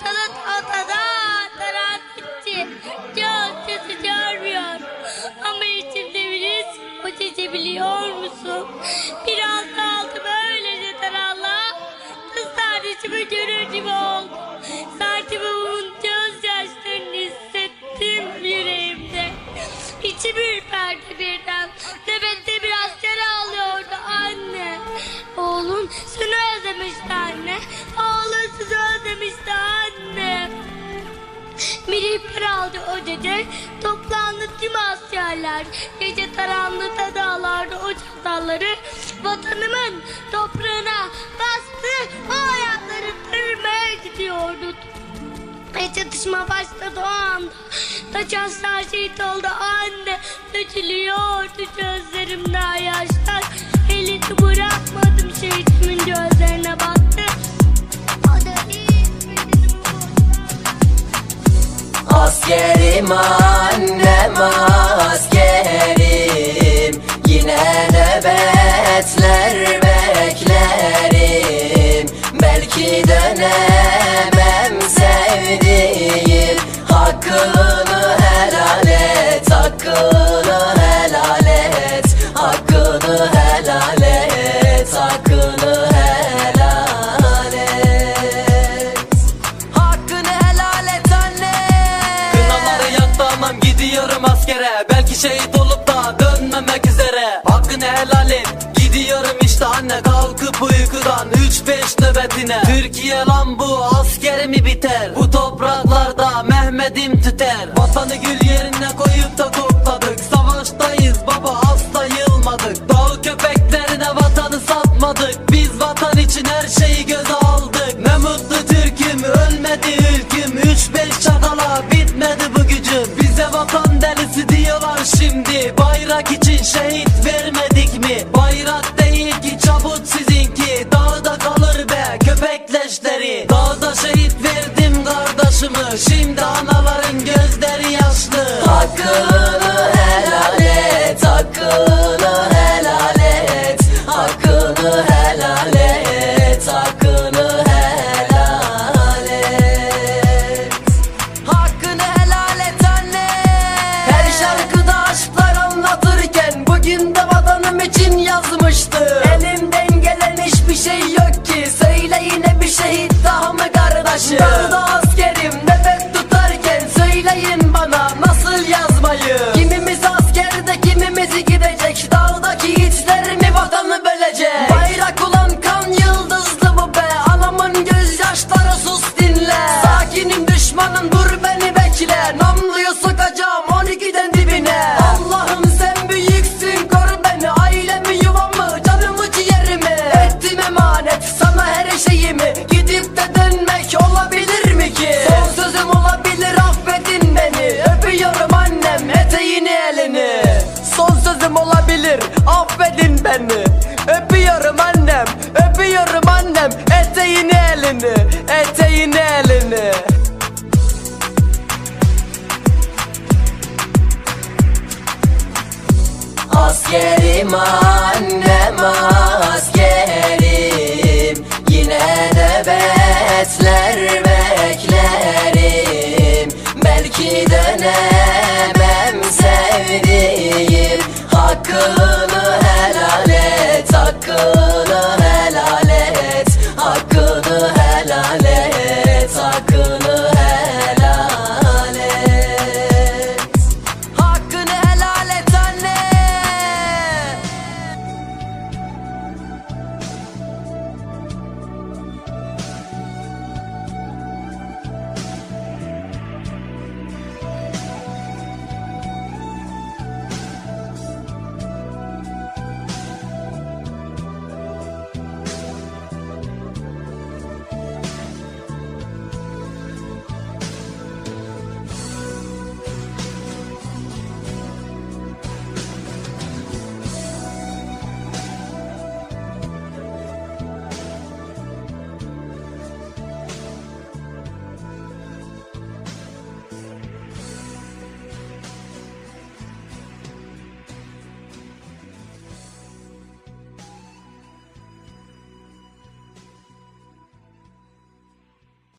Talat atada taratçı. Çok sesi görmüyor. Ama içimde bir his o sesi biliyor musun? Biraz kaldı böylece taralla. Kız kardeşimi görür gibi oldu. Saçımın gözyaşlarını hissettim yüreğimde. İçim ürperdi birden. İhbar aldı o gece. Toplandı tüm askerler. Gece karanlıkta dağlarda ocak dalları. Vatanımın toprağına bastı. O ayakları kırmaya gidiyordu. Ve çatışma başladı o anda. Taç aslan şehit oldu anne. Dökülüyordu gözlerimden yaşlar. Elini bırakmadım şehitimin gözlerine Askerim annem askerim. Yine nöbetler beklerim. Belki dönemem sevdiğim. Hakkını helal et, hakkını helal et. Hakkını helal et, hakkını helal Belki şehit olup da dönmemek üzere. Hakkını helal et. Gidiyorum işte anne. Kalkıp uykudan 3-5 nöbetine. Türkiye lan bu. Askeri mi biter. Bu topraklarda Mehmet'im tüter. Vatanı gül yerine koyup da kokladık Savaştayız baba. Asla yılmadık. Dağ köpeklerine vatanı satmadık 谁 askeri man